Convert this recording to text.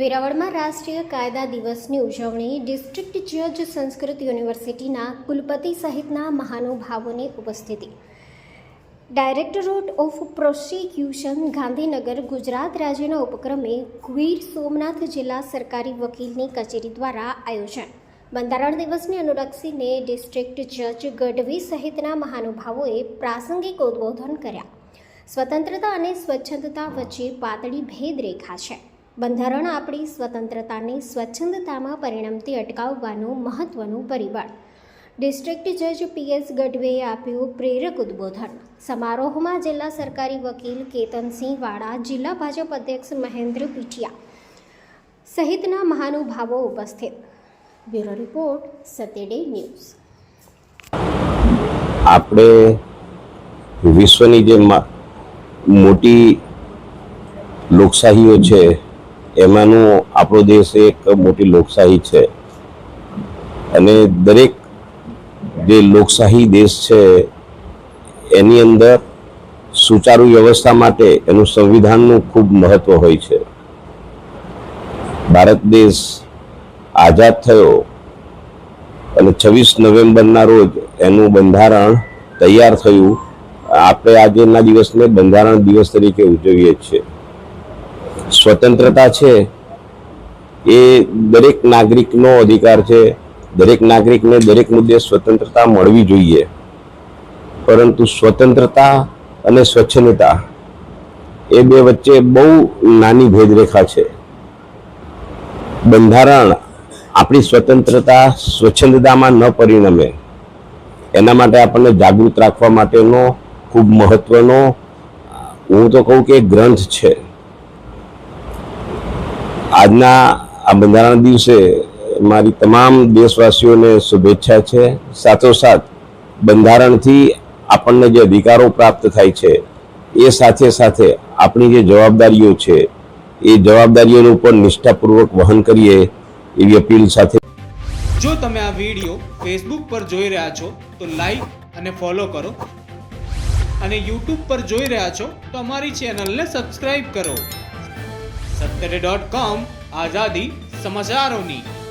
વેરાવળમાં રાષ્ટ્રીય કાયદા દિવસની ઉજવણી ડિસ્ટ્રિક્ટ જજ સંસ્કૃત યુનિવર્સિટીના કુલપતિ સહિતના મહાનુભાવોની ઉપસ્થિતિ. Directorate of prosecution Gandhinagar, Gujarat રાજ્યના ઉપક્રમે ગીર સોમનાથ જિલ્લા સરકારી વકીલની કચેરી દ્વારા આયોજન. બંધારણ દિવસને અનુલક્ષીને ડિસ્ટ્રિક્ટ જજ ગઢવી સહિતના મહાનુભાવોએ પ્રાસંગિક ઉદબોધન કર્યા. સ્વતંત્રતા અને સ્વચ્છતા વચ્ચે પાતળી ભેદરેખા છે. બંધારણ આપણી સ્વતંત્રતાની સ્વચ્છંદતામાં પરિણમતી અટકાવવાનું મહત્વનું પરિબળ. ડિસ્ટ્રિક્ટ જજ પીએસ ગઢવેએ આપ્યું પ્રેરક ઉદ્બોધન. સમારોહમાં જિલ્લા સરકારી વકીલ કેતનસિંહ વાળા જિલ્લા ભાજપ અધ્યક્ષ મહેન્દ્ર પીઠિયા સહિતના મહાનુભાવો ઉપસ્થિત. બ્યુરો રિપોર્ટ સતેડે ન્યૂઝ. આપણે વિશ્વની જે મોટી લોકશાહીઓ છે એમાંનું આપણો દેશ એક મોટી લોકશાહી છે. અને દરેક જે લોકશાહી દેશ છે, એની અંદર સુચારુ વ્યવસ્થા માટે એનું સંવિધાનનું ખૂબ મહત્વ હોય છે. ભારત દેશ આઝાદ થયો અને છવ્વીસ નવેમ્બરના રોજ એનું બંધારણ તૈયાર થયું. આપણે આજના દિવસને બંધારણ દિવસ તરીકે ઉજવીએ છીએ. સ્વતંત્રતા છે, એ દરેક નાગરિકનો અધિકાર છે, દરેક નાગરિકને દરેક મુદ્દે સ્વતંત્રતા મળવી જોઈએ. પરંતુ સ્વતંત્રતા અને સ્વચ્છંદતા એ બે વચ્ચે બહુ નાની ભેદરેખા છે. બંધારણ આપણી સ્વતંત્રતા સ્વચ્છંદતામાં ન પરિણમે, એના માટે આપણને જાગૃત રાખવા માટેનો ખૂબ મહત્વનો, હું તો કહું કે ગ્રંથ છે. આજના આ બંધારણ દિવસે મારી તમામ દેશવાસીઓને શુભેચ્છા છે. સાથોસાથ, બંધારણથી આપણને જે અધિકારો પ્રાપ્ત થાય છે, એ સાથે સાથે આપણી જે જવાબદારીઓ છે, એ જવાબદારીઓનું પણ નિષ્ઠાપૂર્વક વહન કરીએ એવી અપીલ સાથે જો તમે આ વીડિયો ફેસબુક પર જોઈ રહ્યા છો, તો લાઈક અને ફોલો કરો. અને યુટ્યુબ પર જોઈ રહ્યા છો, તો અમારી ચેનલને સબસ્ક્રાઈબ કરો. સત્તરે ડોટ કોમ આઝાદી સમાચારોની.